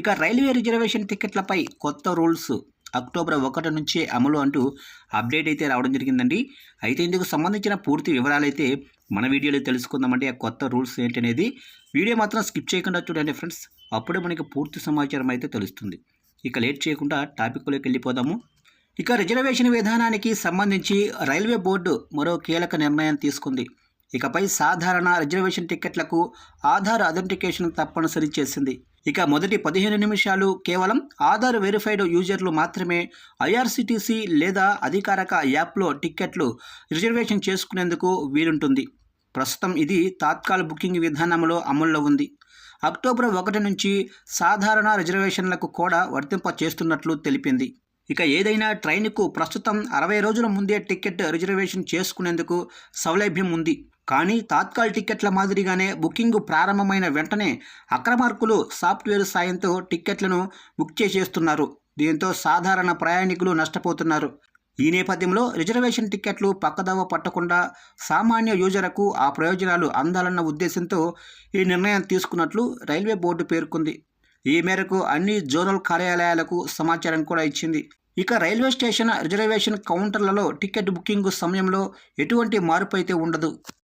ఇక railway reservation టికెట్లపై కొత్త rules October ఒకటి నుంచే అమలు అంటూ అప్డేట్ అయితే రావడం జరిగిందండి. అయితే ఇందుకు సంబంధించిన పూర్తి వివరాలు అయితే మన వీడియోలో తెలుసుకుందామంటే ఆ కొత్త రూల్స్ ఏంటనేది వీడియో మాత్రం స్కిప్ చేయకుండా చూడండి ఫ్రెండ్స్. అప్పుడే మనకి పూర్తి సమాచారం అయితే తెలుస్తుంది. ఇక లేట్ చేయకుండా టాపిక్లోకి వెళ్ళిపోదాము. ఇక రిజర్వేషన్ విధానానికి సంబంధించి రైల్వే బోర్డు మరో కీలక నిర్ణయం తీసుకుంది. ఇకపై సాధారణ రిజర్వేషన్ టికెట్లకు ఆధార్ అథెంటికేషన్ తప్పనిసరి చేసింది. ఇక మొదటి పదిహేను నిమిషాలు కేవలం ఆధార్ వెరిఫైడ్ యూజర్లు మాత్రమే ఐఆర్సిటీసీ లేదా అధికారిక యాప్లో టిక్కెట్లు రిజర్వేషన్ చేసుకునేందుకు వీలుంటుంది. ప్రస్తుతం ఇది తాత్కాల బుకింగ్ విధానంలో అమల్లో ఉంది. అక్టోబర్ ఒకటి నుంచి సాధారణ రిజర్వేషన్లకు కూడా వర్తింప చేస్తున్నట్లు తెలిపింది. ఇక ఏదైనా ట్రైన్కు ప్రస్తుతం అరవై రోజుల ముందే టికెట్ రిజర్వేషన్ చేసుకునేందుకు సౌలభ్యం ఉంది. కానీ తాత్కాల్ టిక్కెట్ల మాదిరిగానే బుకింగ్ ప్రారంభమైన వెంటనే అక్రమార్కులు సాఫ్ట్వేర్ సాయంతో టిక్కెట్లను బుక్ చేసేస్తున్నారు. దీంతో సాధారణ ప్రయాణికులు నష్టపోతున్నారు. ఈ నేపథ్యంలో రిజర్వేషన్ టిక్కెట్లు పక్కదవ పట్టకుండా సామాన్య యూజర్కు ఆ ప్రయోజనాలు అందాలన్న ఉద్దేశంతో ఈ నిర్ణయం తీసుకున్నట్లు రైల్వే బోర్డు పేర్కొంది. ఈ మేరకు అన్ని జోనల్ కార్యాలయాలకు సమాచారం కూడా ఇచ్చింది. ఇక రైల్వే స్టేషన్ రిజర్వేషన్ కౌంటర్లలో టికెట్ బుకింగ్ సమయంలో ఎటువంటి మార్పు అయితే ఉండదు.